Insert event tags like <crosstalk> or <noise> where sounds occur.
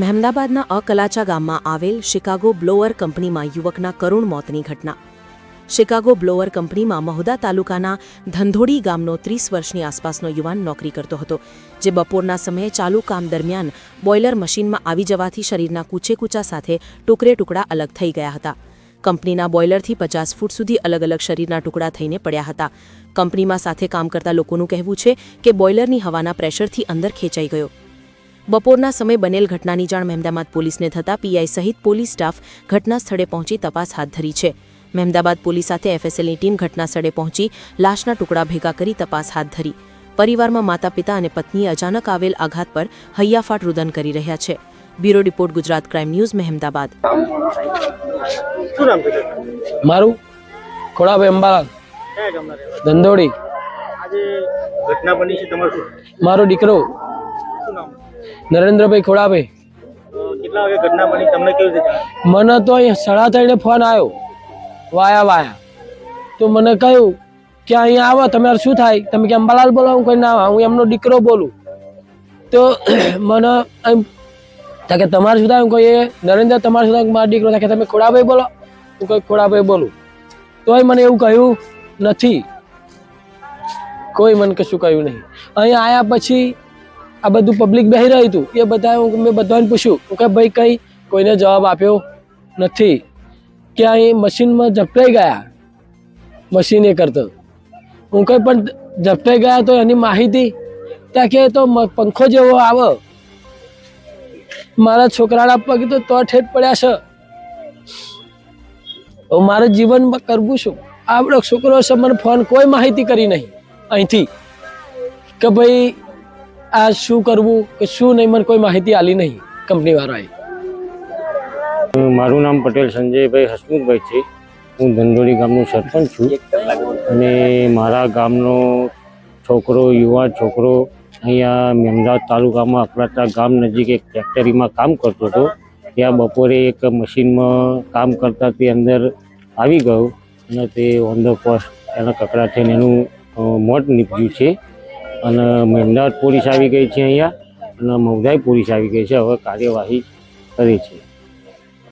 મહેમદાબાદના અકલાચા ગામમાં આવેલ Chicago blower કંપનીમાં યુવકના કરુણ મોતની ઘટના. શિકાગો બ્લોઅર કંપનીમાં મહુદા તાલુકાના ધંધોડી ગામનો ત્રીસ વર્ષની આસપાસનો યુવાન નોકરી કરતો હતો, જે બપોરના સમયે ચાલુ કામ દરમિયાન બોઇલર મશીનમાં આવી જવાથી શરીરના કૂચેકૂચા સાથે ટુકડે ટુકડા અલગ થઈ ગયા હતા. કંપનીના બોઇલરથી પચાસ ફૂટ સુધી અલગ અલગ શરીરના ટુકડા થઈને પડ્યા હતા. કંપનીમાં સાથે કામ કરતા લોકોનું કહેવું છે કે બોઇલરની હવાના પ્રેશરથી અંદર ખેંચાઈ ગયો. બપોરના સમયે બનેલ ઘટનાની જાણ મહેમદાબાદ પોલીસને થતાં પીઆઈ સહિત પોલીસ સ્ટાફ ઘટના સ્થળે પહોંચી તપાસ હાથ ધરી છે. મહેમદાબાદ પોલીસ સાથે એફએસએલની ટીમ ઘટના સ્થળે પહોંચી લાશના ટુકડા ભેગા કરી તપાસ હાથ ધરી. પરિવારમાં માતા પિતા અને પત્નીએ અચાનક આવેલ આઘાત પર હૈયાફાટ રુદન કરી રહ્યા છે. Bureau report Gujarat crime news Mehmedabad. મારું ખોડાભાઈ અંબાલાલ? ધંધોડી આજે ઘટના બની છે તમારું મારો દીકરો નરેન્દ્રભાઈ ખોડાભાઈ. કેટલા વાગે ઘટના બની? તમને કેવી રીતે મને તો અહીં સાડા ત્રણે ફોન આવ્યો. વાયા વાયા. તો મને કહ્યું કે અહીંયા આવો તમારે શું થાય? તમે કે અંબાલાલ બોલો હું કોઈ ના હું એમનો દીકરો બોલું. તો <clears throat> મને એમ કે તમારે શું થાય? હું કોઈ નરેન્દ્ર તમારે શું થાય? મારો દીકરો થાય તમે ખોડાભાઈ બોલો? હું કોઈ ખોડાભાઈ બોલું. તોય મને એવું કહ્યું નથી. કોઈ મને કશું કહ્યું નહીં. અહીંયા આવ્યા પછી આ બધું પબ્લિક બેહી રહ્યું હતું. એ બધા મેં બધાને પૂછ્યું. હું કે ભાઈ, કંઈ કોઈને જવાબ આપ્યો નથી? કે અહીં મશીનમાં ઝપટાઈ ગયા? મશીન એ કરતો. હું કંઈ પણ ઝપટાઈ ગયા તો એની માહિતી? ત્યાં કે તો પંખો જેવો આવે. મારા છોકરાના પગ તો ઠેઠ પડ્યા છે. મારે જીવનમાં કરવું શું? આપણો છોકરો છે, મને ફોન કોઈ માહિતી કરી નહીં. અહીંથી. કે ભાઈ આ શું કરવું કે શું નહીં, મને કોઈ માહિતી આલી નહીં કંપની વાળાએ. મારું નામ પટેલ સંજયભાઈ હસમુખભાઈ છે. હું ધંધોળી ગામનો સરપંચ છું અને મારા ગામનો છોકરો, યુવા છોકરો અહીંયા મેમદાવાદ તાલુકામાં અકળાતા ગામ નજીક એક ફેક્ટરીમાં કામ કરતો હતો. ત્યાં બપોરે એક મશીનમાં કામ કરતા તે અંદર આવી ગયો અને તે ઓન ધ પોસ્ટ એના કકડા થઈને એનું મોત નીપજ્યું છે. અને મહેમદાવાદ પોલીસ આવી ગઈ છે અહીંયા, અને મહુદાઈ પોલીસ આવી ગઈ છે. હવે કાર્યવાહી કરી છે.